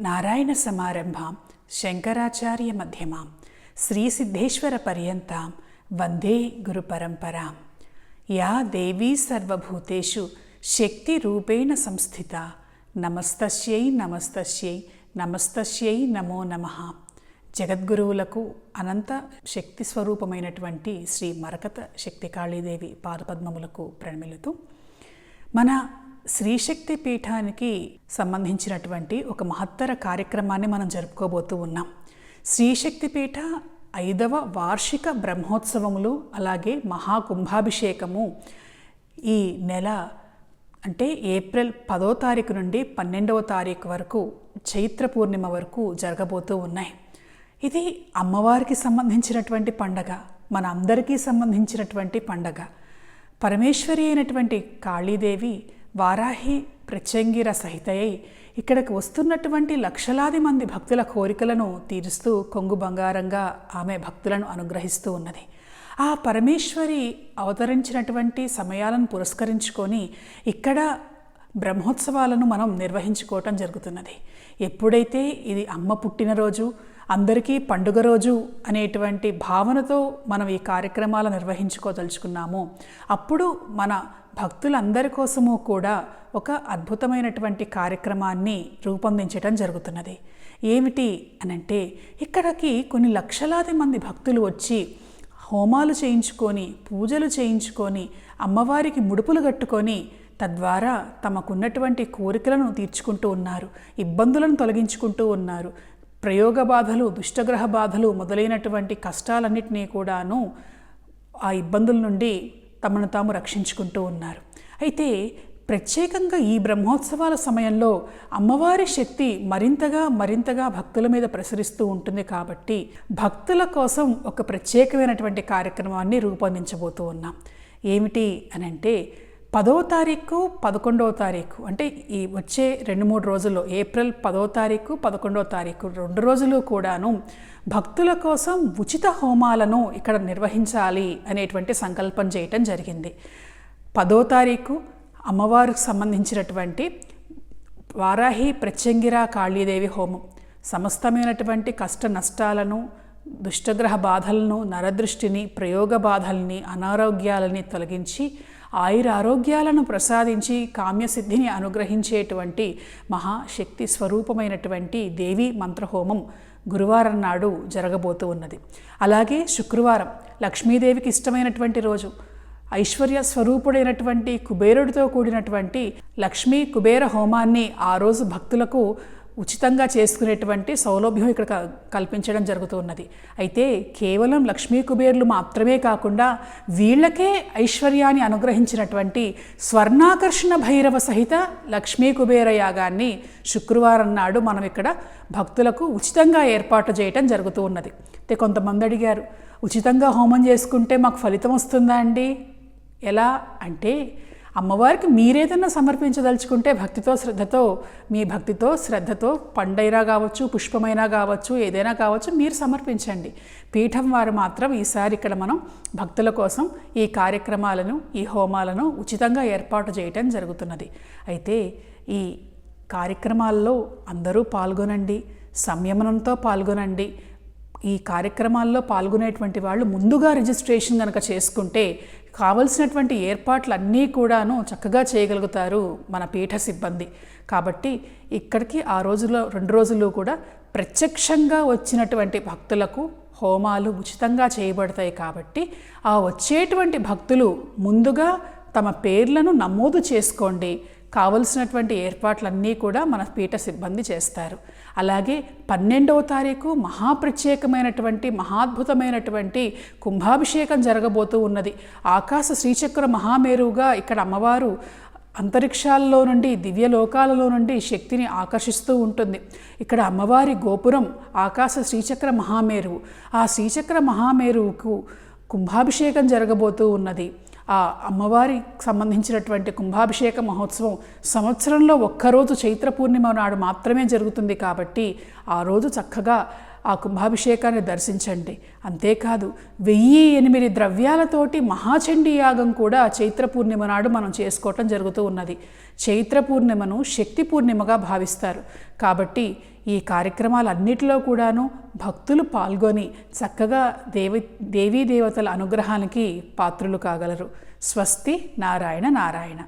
నారాయణ సమారంభాం శంకరాచార్య మధ్యమాం శ్రీసిద్ధేశ్వర పర్యంతాం వందే గురు పరంపరాం. యా దేవీ సర్వభూతేషు శక్తి రూపేణ సంస్థిత నమస్తస్యై నమస్తస్యై నమస్తస్యై నమో నమః. జగద్గురువులకు అనంత శక్తి స్వరూపమైనటువంటి శ్రీ మరకత శక్తి కాళీదేవి పాదపద్మములకు ప్రణమిలుతూ మన శ్రీశక్తి పీఠానికి సంబంధించినటువంటి ఒక మహత్తర కార్యక్రమాన్ని మనం జరుపుకోబోతూ ఉన్నాం. శ్రీశక్తి పీఠ ఐదవ వార్షిక బ్రహ్మోత్సవములు అలాగే మహాకుంభాభిషేకము ఈ నెల అంటే ఏప్రిల్ పదో తారీఖు నుండి పన్నెండవ తారీఖు వరకు చైత్ర పూర్ణిమ వరకు జరగబోతూ ఉన్నాయి. ఇది అమ్మవారికి సంబంధించినటువంటి పండగ మన అందరికీ సంబంధించినటువంటి పండగ. పరమేశ్వరి అయినటువంటి కాళీదేవి వారాహి ప్రత్యంగిర సహితయై. ఇక్కడికి వస్తున్నటువంటి లక్షలాది మంది భక్తుల కోరికలను తీరుస్తూ కొంగు బంగారంగా ఆమె భక్తులను అనుగ్రహిస్తూ ఉన్నది. ఆ పరమేశ్వరి అవతరించినటువంటి సమయాలను పురస్కరించుకొని ఇక్కడ బ్రహ్మోత్సవాలను మనం నిర్వహించుకోవటం జరుగుతున్నది. ఎప్పుడైతే ఇది అమ్మ పుట్టినరోజు అందరికీ పండుగ రోజు అనేటువంటి భావనతో మనం ఈ కార్యక్రమాలు నిర్వహించుకోదలుచుకున్నాము. అప్పుడు మన భక్తులందరి కోసము కూడా ఒక అద్భుతమైనటువంటి కార్యక్రమాన్ని రూపొందించడం జరుగుతున్నది. ఏమిటి అనంటే ఇక్కడికి కొన్ని లక్షలాది మంది భక్తులు వచ్చి హోమాలు చేయించుకొని పూజలు చేయించుకొని అమ్మవారికి ముడుపులు కట్టుకొని తద్వారా తమకున్నటువంటి కోరికలను తీర్చుకుంటూ ఉన్నారు. ఇబ్బందులను తొలగించుకుంటూ ఉన్నారు. ప్రయోగ బాధలు దుష్టగ్రహ బాధలు మొదలైనటువంటి కష్టాలన్నింటినీ కూడాను ఆ ఇబ్బందుల నుండి తమను తాము రక్షించుకుంటూ ఉన్నారు. అయితే ప్రత్యేకంగా ఈ బ్రహ్మోత్సవాల సమయంలో అమ్మవారి శక్తి మరింతగా మరింతగా భక్తుల మీద ప్రసరిస్తూ ఉంటుంది కాబట్టి భక్తుల కోసం ఒక ప్రత్యేకమైనటువంటి కార్యక్రమాన్ని రూపొందించబోతూ ఉన్నాం. ఏమిటి అని అంటే పదో తారీఖు పదకొండవ తారీఖు. అంటే ఈ వచ్చే రెండు మూడు రోజుల్లో ఏప్రిల్ పదో తారీఖు పదకొండవ తారీఖు రెండు రోజులు కూడాను భక్తుల కోసం ఉచిత హోమాలను ఇక్కడ నిర్వహించాలి అనేటువంటి సంకల్పం చేయటం జరిగింది. పదో తారీఖు అమ్మవారికి సంబంధించినటువంటి వారాహి ప్రత్యంగిరా కాళీదేవి హోమం. సమస్తమైనటువంటి కష్ట నష్టాలను దుష్టగ్రహ బాధలను నరదృష్టిని ప్రయోగ బాధల్ని అనారోగ్యాలని తొలగించి ఆయురారోగ్యాలను ప్రసాదించి కామ్యసిద్ధిని అనుగ్రహించేటువంటి మహాశక్తి స్వరూపమైనటువంటి దేవి మంత్రహోమం గురువారం నాడు జరగబోతూ ఉన్నది. అలాగే శుక్రవారం లక్ష్మీదేవికి ఇష్టమైనటువంటి రోజు ఐశ్వర్య స్వరూపుడైనటువంటి కుబేరుడితో కూడినటువంటి లక్ష్మీ కుబేర హోమాన్ని ఆ రోజు భక్తులకు ఉచితంగా చేసుకునేటువంటి సౌలభ్యం ఇక్కడ కల్పించడం జరుగుతున్నది. అయితే కేవలం లక్ష్మీ కుబేర్లు మాత్రమే కాకుండా వీళ్ళకే ఐశ్వర్యాన్ని అనుగ్రహించినటువంటి స్వర్ణాకర్షణ భైరవ సహిత లక్ష్మీ కుబేర యాగాన్ని శుక్రవారం నాడు మనం ఇక్కడ భక్తులకు ఉచితంగా ఏర్పాటు చేయటం జరుగుతూ ఉన్నది. అయితే కొంతమంది అడిగారు ఉచితంగా హోమం చేసుకుంటే మాకు ఫలితం వస్తుందా అండి? ఎలా? అంటే అమ్మవారికి మీరేదన్నా సమర్పించదలుచుకుంటే భక్తితో శ్రద్ధతో మీ భక్తితో శ్రద్ధతో పండైనా కావచ్చు పుష్పమైనా కావచ్చు ఏదైనా కావచ్చు మీరు సమర్పించండి. పీఠం వారు మాత్రం ఈసారి ఇక్కడ మనం భక్తుల కోసం ఈ కార్యక్రమాలను ఈ హోమాలను ఉచితంగా ఏర్పాటు చేయటం జరుగుతున్నది. అయితే ఈ కార్యక్రమాల్లో అందరూ పాల్గొనండి సంయమనంతో పాల్గొనండి. ఈ కార్యక్రమాల్లో పాల్గొనేటువంటి వాళ్ళు ముందుగా రిజిస్ట్రేషన్ కనుక చేసుకుంటే కావలసినటువంటి ఏర్పాట్లు అన్నీ కూడాను చక్కగా చేయగలుగుతారు మన పీఠ సిబ్బంది. కాబట్టి ఇక్కడికి ఆ రోజుల్లో రెండు రోజులు కూడా ప్రత్యక్షంగా వచ్చినటువంటి భక్తులకు హోమాలు ఉచితంగా చేయబడతాయి కాబట్టి ఆ వచ్చేటువంటి భక్తులు ముందుగా తమ పేర్లను నమోదు చేసుకోండి. కావలసినటువంటి ఏర్పాట్లన్నీ కూడా మన పీఠ సిబ్బంది చేస్తారు. అలాగే పన్నెండవ తారీఖు మహాప్రత్యేకమైనటువంటి మహాద్భుతమైనటువంటి కుంభాభిషేకం జరగబోతూ ఉన్నది. ఆకాశ శ్రీచక్ర మహామేరువుగా ఇక్కడ అమ్మవారు అంతరిక్షాల్లో నుండి దివ్యలోకాలలో నుండి శక్తిని ఆకర్షిస్తూ ఉంటుంది. ఇక్కడ అమ్మవారి గోపురం ఆకాశ శ్రీచక్ర మహామేరువు. ఆ శ్రీచక్ర మహామేరువుకు కుంభాభిషేకం జరగబోతూ ఉన్నది. ఆ అమ్మవారికి సంబంధించినటువంటి కుంభాభిషేక మహోత్సవం సంవత్సరంలో ఒక్కరోజు చైత్ర పూర్ణిమ నాడు మాత్రమే జరుగుతుంది కాబట్టి ఆ రోజు చక్కగా ఆ కుంభాభిషేకాన్ని దర్శించండి. అంతేకాదు వెయ్యి ఎనిమిది ద్రవ్యాలతోటి మహాచండీ యాగం కూడా చైత్ర పూర్ణిమ నాడు మనం చేసుకోవటం జరుగుతూ ఉన్నది. చైత్ర పూర్ణిమను శక్తి పూర్ణిమగా భావిస్తారు. కాబట్టి ఈ కార్యక్రమాలన్నిటిలో కూడాను భక్తులు పాల్గొని చక్కగా దేవి దేవీ దేవతల అనుగ్రహానికి పాత్రులు కాగలరు. స్వస్తి నారాయణ నారాయణ.